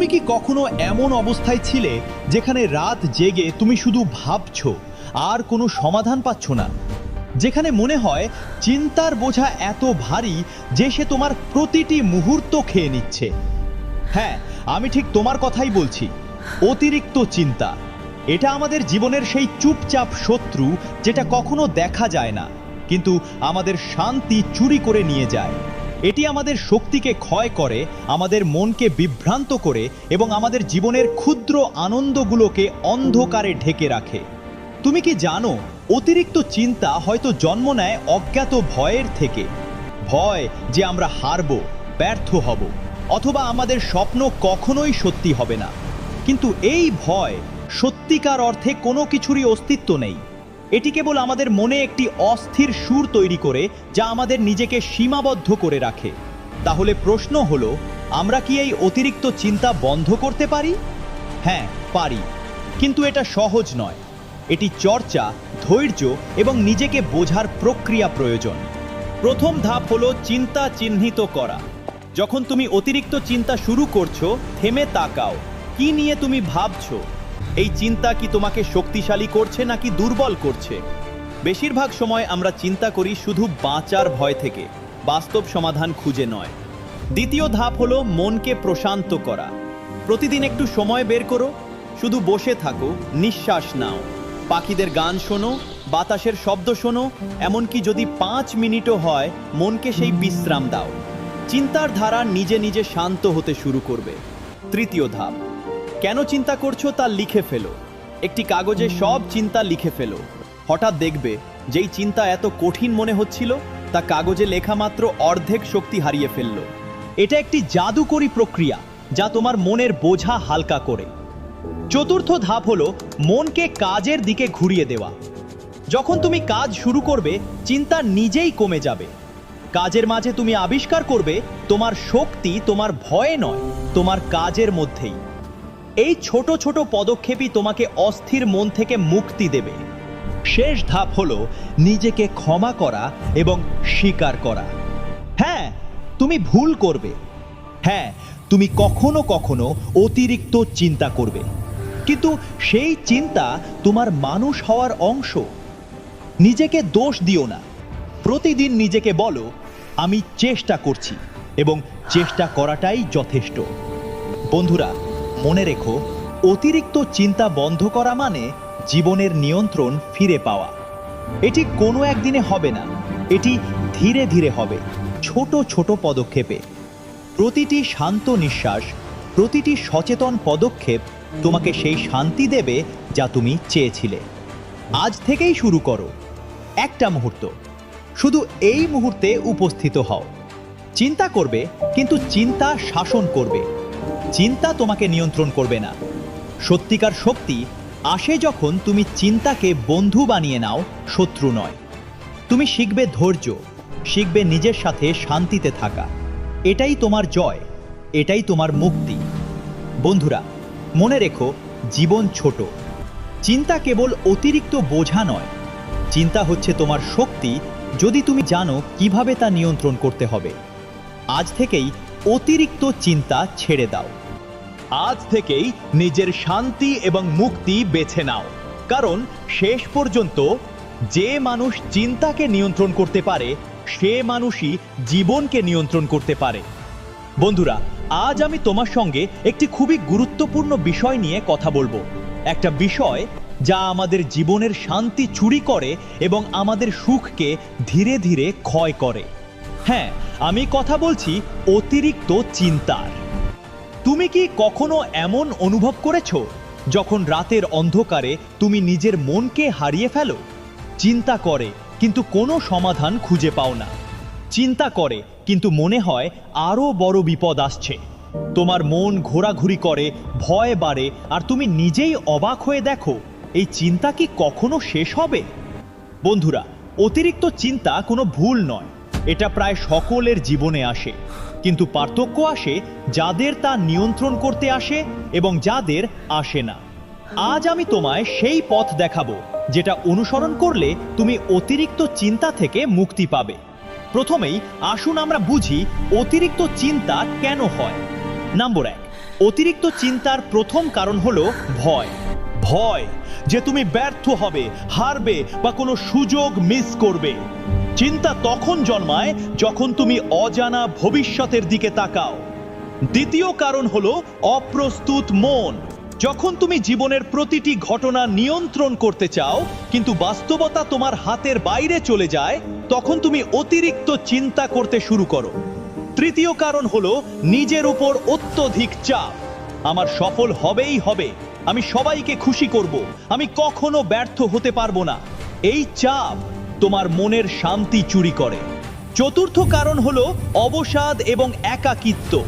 তুমি কি কখনো এমন অবস্থায় ছিলে যেখানে রাত জেগে তুমি শুধু ভাবছ, আর কোনো সমাধান পাচ্ছ না? যেখানে মনে হয় চিন্তার বোঝা এত ভারী যে সে তোমার প্রতিটি মুহূর্ত খেয়ে নিচ্ছে। হ্যাঁ আমি ঠিক তোমার কথাই বলছি, অতিরিক্ত চিন্তা। এটা আমাদের জীবনের সেই চুপচাপ শত্রু যেটা কখনো দেখা যায় না, কিন্তু আমাদের শান্তি চুরি করে নিয়ে যায়। এটি আমাদের শক্তিকে ক্ষয় করে, আমাদের মনকে বিভ্রান্ত করে এবং আমাদের জীবনের ক্ষুদ্র আনন্দগুলোকে অন্ধকারে ঢেকে রাখে। তুমি কি জানো, অতিরিক্ত চিন্তা হয়তো জন্ম নেয় অজ্ঞাত ভয়ের থেকে। ভয় যে আমরা হারব, ব্যর্থ হব, অথবা আমাদের স্বপ্ন কখনোই সত্যি হবে না। কিন্তু এই ভয় সত্যিকার অর্থে কোনো কিছুরই অস্তিত্ব নেই। এটি কেবল আমাদের মনে একটি অস্থির সুর তৈরি করে, যা আমাদের নিজেকে সীমাবদ্ধ করে রাখে। তাহলে প্রশ্ন হলো, আমরা কি এই অতিরিক্ত চিন্তা বন্ধ করতে পারি? হ্যাঁ পারি। কিন্তু এটা সহজ নয়। এটি চর্চা, ধৈর্য এবং নিজেকে বোঝার প্রক্রিয়া প্রয়োজন। প্রথম ধাপ হলো চিন্তা চিহ্নিত করা। যখন তুমি অতিরিক্ত চিন্তা শুরু করছ, থেমে তাকাও। কি নিয়ে তুমি ভাবছ? এই চিন্তা কি তোমাকে শক্তিশালী করছে নাকি দুর্বল করছে? বেশিরভাগ সময় আমরা চিন্তা করি শুধু বাঁচার ভয় থেকে, বাস্তব সমাধান খুঁজে নয়। দ্বিতীয় ধাপ হলো মনকে প্রশান্ত করা। প্রতিদিন একটু সময় বের করো, শুধু বসে থাকো, নিঃশ্বাস নাও। পাখিদের গান শোনো, বাতাসের শব্দ শোনো, এমনকি যদি পাঁচ মিনিটও হয়, মনকে সেই বিশ্রাম দাও। চিন্তার ধারা নিজে নিজে শান্ত হতে শুরু করবে। তৃতীয় ধাপ। কেন চিন্তা করছ তা লিখে ফেলো। একটি কাগজে সব চিন্তা লিখে ফেলো। হঠাৎ দেখবে যেই চিন্তা এত কঠিন মনে হচ্ছিল, তা কাগজে লেখা মাত্র অর্ধেক শক্তি হারিয়ে ফেলল। এটা একটি জাদুকরী প্রক্রিয়া, যা তোমার মনের বোঝা হালকা করে। চতুর্থ ধাপ হলো মনকে কাজের দিকে ঘুরিয়ে দেওয়া। যখন তুমি কাজ শুরু করবে, চিন্তা নিজেই কমে যাবে। কাজের মাঝে তুমি আবিষ্কার করবে, তোমার শক্তি তোমার ভয়ে নয়, তোমার কাজের মধ্যেই। এই ছোট ছোট পদক্ষেপই তোমাকে অস্থির মন থেকে মুক্তি দেবে। শেষ ধাপ হলো নিজেকে ক্ষমা করা এবং স্বীকার করা। হ্যাঁ তুমি ভুল করবে। হ্যাঁ তুমি কখনো কখনো অতিরিক্ত চিন্তা করবে। কিন্তু সেই চিন্তা তোমার মানুষ হওয়ার অংশ। নিজেকে দোষ দিও না। প্রতিদিন নিজেকে বলো, আমি চেষ্টা করছি এবং চেষ্টা করাটাই যথেষ্ট। বন্ধুরা মনে রেখো, অতিরিক্ত চিন্তা বন্ধ করা মানে জীবনের নিয়ন্ত্রণ ফিরে পাওয়া। এটি কোনো একদিনে হবে না, এটি ধীরে ধীরে হবে, ছোট ছোট পদক্ষেপে। প্রতিটি শান্ত নিঃশ্বাস, প্রতিটি সচেতন পদক্ষেপ তোমাকে সেই শান্তি দেবে যা তুমি চেয়েছিলে। আজ থেকেই শুরু করো, একটা মুহূর্ত। শুধু এই মুহূর্তে উপস্থিত হও। চিন্তা করবে, কিন্তু চিন্তা শাসন করবে। চিন্তা তোমাকে নিয়ন্ত্রণ করবে না। সত্যিকার শক্তি আসে যখন তুমি চিন্তাকে বন্ধু বানিয়ে নাও, শত্রু নয়। তুমি শিখবে ধৈর্য, শিখবে নিজের সাথে শান্তিতে থাকা। এটাই তোমার জয়, এটাই তোমার মুক্তি। বন্ধুরা, মনে রেখো, জীবন ছোট। চিন্তা কেবল অতিরিক্ত বোঝা নয়। চিন্তা হচ্ছে তোমার শক্তি, যদি তুমি জানো কীভাবে তা নিয়ন্ত্রণ করতে হবে। আজ থেকেই অতিরিক্ত চিন্তা ছেড়ে দাও। আজ থেকেই নিজের শান্তি এবং মুক্তি বেছে নাও। কারণ শেষ পর্যন্ত যে মানুষ চিন্তাকে নিয়ন্ত্রণ করতে পারে, সে মানুষই জীবনকে নিয়ন্ত্রণ করতে পারে। বন্ধুরা, আজ আমি তোমার সঙ্গে একটি খুবই গুরুত্বপূর্ণ বিষয় নিয়ে কথা বলব। একটা বিষয় যা আমাদের জীবনের শান্তি চুরি করে এবং আমাদের সুখকে ধীরে ধীরে ক্ষয় করে। হ্যাঁ আমি কথা বলছি অতিরিক্ত চিন্তার। তুমি কি কখনো এমন অনুভব করেছ? যখন রাতের অন্ধকারে তুমি নিজের মনকে হারিয়ে ফেলো? চিন্তা করে, কিন্তু কোনো সমাধান খুঁজে পাও না। চিন্তা করে, কিন্তু মনে হয় আরও বড় বিপদ আসছে। তোমার মন ঘোরাঘুরি করে, ভয় বাড়ে, আর তুমি নিজেই অবাক হয়ে দেখো, এই চিন্তা কি কখনো শেষ হবে? বন্ধুরা, অতিরিক্ত চিন্তা কোনো ভুল নয়। এটা প্রায় সকলের জীবনে আসে। কিন্তু পার্থক্য আসে যাদের তা নিয়ন্ত্রণ করতে আসে এবং যাদের আসে না। আজ আমি তোমায় সেই পথ দেখাবো, যেটা অনুসরণ করলে তুমি অতিরিক্ত চিন্তা থেকে মুক্তি পাবে। প্রথমেই আসুন আমরা বুঝি অতিরিক্ত চিন্তা কেন হয়। নম্বর এক, অতিরিক্ত চিন্তার প্রথম কারণ হলো ভয়। ভয় যে তুমি ব্যর্থ হবে, হারবে বা কোনো সুযোগ মিস করবে। চিন্তা তখন জন্মায় যখন তুমি অজানা ভবিষ্যতের দিকে তাকাও। দ্বিতীয় কারণ হলো অপ্রস্তুত মন। যখন তুমি জীবনের প্রতিটি ঘটনা নিয়ন্ত্রণ করতে চাও, কিন্তু বাস্তবতা তোমার হাতের বাইরে চলে যায়, তখন তুমি অতিরিক্ত চিন্তা করতে শুরু করো। তৃতীয় কারণ হলো নিজের উপর অত্যধিক চাপ। আমার সফল হবেই হবে। আমি সবাইকে খুশি করব। আমি কখনো ব্যর্থ হতে পারব না। এই চাপ তোমার মনের শান্তি চুরি করে। চতুর্থ কারণ হলো অবসাদ এবং একাকিত্ব।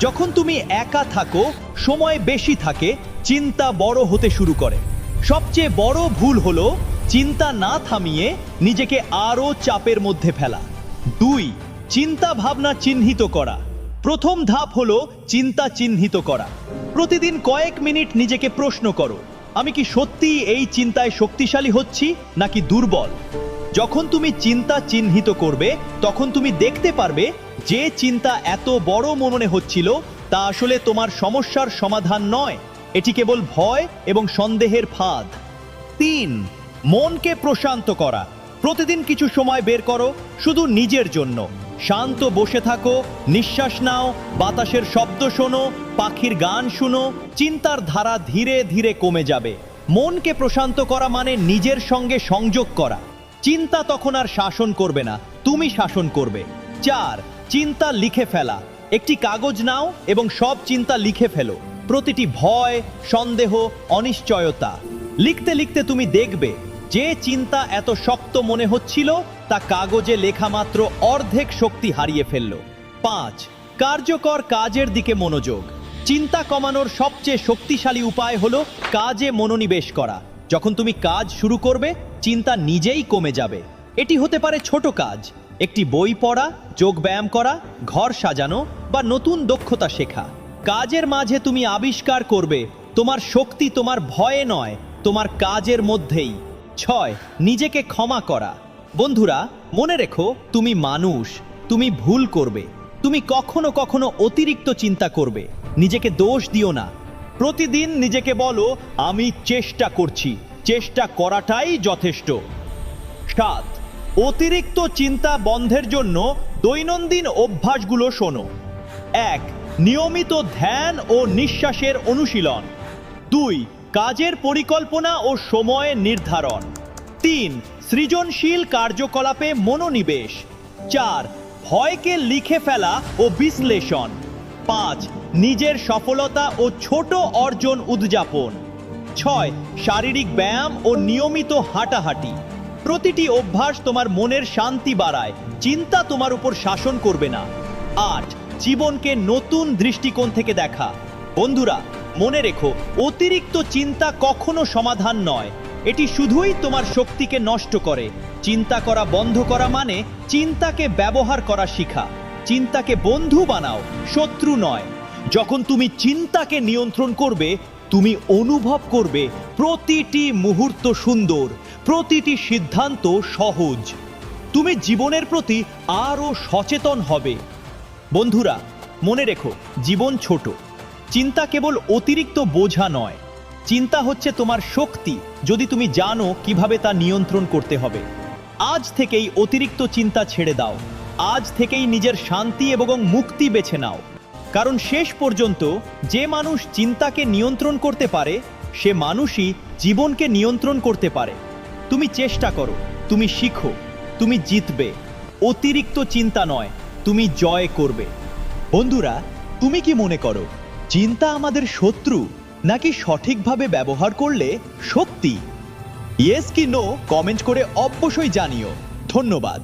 যখন তুমি একা থাকো, সময় বেশি থাকে, চিন্তা বড় হতে শুরু করে। সবচেয়ে বড় ভুল হলো চিন্তা না থামিয়ে নিজেকে আরও চাপের মধ্যে ফেলা। দুই, চিন্তা ভাবনা চিহ্নিত করা। প্রথম ধাপ হলো চিন্তা চিহ্নিত করা। প্রতিদিন কয়েক মিনিট নিজেকে প্রশ্ন করো, আমি কি সত্যি এই চিন্তায় শক্তিশালী হচ্ছি নাকি দুর্বল? যখন তুমি চিন্তা চিহ্নিত করবে, তখন তুমি দেখতে পারবে যে চিন্তা এত বড় মনে হচ্ছিল, তা আসলে তোমার সমস্যার সমাধান নয়। এটি কেবল ভয় এবং সন্দেহের ফাঁদ। তিন, মনকে প্রশান্ত করা। প্রতিদিন কিছু সময় বের করো, শুধু নিজের জন্য। শান্ত বসে থাকো, নিঃশ্বাস নাও, বাতাসের শব্দ শোনো, পাখির গান শুনো, চিন্তার ধারা ধীরে ধীরে কমে যাবে। মনকে প্রশান্ত করা মানে নিজের সঙ্গে সংযোগ করা। চিন্তা তখন আর শাসন করবে না, তুমি শাসন করবে। চার, চিন্তা লিখে ফেলা। একটি কাগজ নাও এবং সব চিন্তা লিখে ফেলো। প্রতিটি ভয়, সন্দেহ, অনিশ্চয়তা। লিখতে লিখতে তুমি দেখবে, যে চিন্তা এত শক্ত মনে হচ্ছিল, তা কাগজে লেখা মাত্র অর্ধেক শক্তি হারিয়ে ফেলল। পাঁচ, কার্যকর কাজের দিকে মনোযোগ। চিন্তা কমানোর সবচেয়ে শক্তিশালী উপায় হলো কাজে মনোনিবেশ করা। যখন তুমি কাজ শুরু করবে, চিন্তা নিজেই কমে যাবে। এটি হতে পারে ছোট কাজ, একটি বই পড়া, যোগ ব্যায়াম করা, ঘর সাজানো বা নতুন দক্ষতা শেখা। কাজের মাঝে তুমি আবিষ্কার করবে, তোমার শক্তি তোমার ভয়ে নয়, তোমার কাজের মধ্যেই। ছয়, নিজেকে ক্ষমা করা। বন্ধুরা, মনে রেখো, তুমি মানুষ, তুমি ভুল করবে। তুমি কখনো কখনো অতিরিক্ত চিন্তা করবে। নিজেকে দোষ দিও না। প্রতিদিন নিজেকে বলো, আমি চেষ্টা করছি। চেষ্টা করাটাই যথেষ্ট। সাত, অতিরিক্ত চিন্তা বন্ধের জন্য দৈনন্দিন অভ্যাসগুলো শোনো। এক, নিয়মিত ধ্যান ও নিঃশ্বাসের অনুশীলন। দুই, কাজের পরিকল্পনা ও সময় নির্ধারণ। তিন, সৃজনশীল কার্যকলাপে মনোনিবেশ। চার, ভয়কে লিখে ফেলা ও বিশ্লেষণ। পাঁচ, নিজের সফলতা ও ছোট অর্জন উদযাপন। ছয়, শারীরিক ব্যায়াম ও নিয়মিত হাঁটাহাঁটি। প্রতিটি অভ্যাস তোমার মনের শান্তি বাড়ায়, চিন্তা তোমার উপর শাসন করবে না। আট, জীবনকে নতুন দৃষ্টিকোণ থেকে দেখা। বন্ধুরা, মনে রেখো, অতিরিক্ত চিন্তা কখনো সমাধান নয়। এটি শুধুই তোমার শক্তিকে নষ্ট করে। চিন্তা করা বন্ধ করা মানে চিন্তাকে ব্যবহার করা শিখা। চিন্তাকে বন্ধু বানাও, শত্রু নয়। যখন তুমি চিন্তাকে নিয়ন্ত্রণ করবে, তুমি অনুভব করবে প্রতিটি মুহূর্ত সুন্দর, প্রতিটি সিদ্ধান্ত সহজ। তুমি জীবনের প্রতি আরও সচেতন হবে। বন্ধুরা, মনে রেখো, জীবন ছোট। চিন্তা কেবল অতিরিক্ত বোঝা নয়। চিন্তা হচ্ছে তোমার শক্তি, যদি তুমি জানো কীভাবে তা নিয়ন্ত্রণ করতে হবে। আজ থেকেই অতিরিক্ত চিন্তা ছেড়ে দাও। আজ থেকেই নিজের শান্তি এবং মুক্তি বেছে নাও। কারণ শেষ পর্যন্ত যে মানুষ চিন্তাকে নিয়ন্ত্রণ করতে পারে, সে মানুষই জীবনকে নিয়ন্ত্রণ করতে পারে। তুমি চেষ্টা করো, তুমি শিখো, তুমি জিতবে। অতিরিক্ত চিন্তা নয়, তুমি জয় করবে। বন্ধুরা, তুমি কি মনে করো, চিন্তা আমাদের শত্রু নাকি সঠিকভাবে ব্যবহার করলে শক্তি ইয়েস কি নো কমেন্ট করে অবশ্যই জানিও। ধন্যবাদ।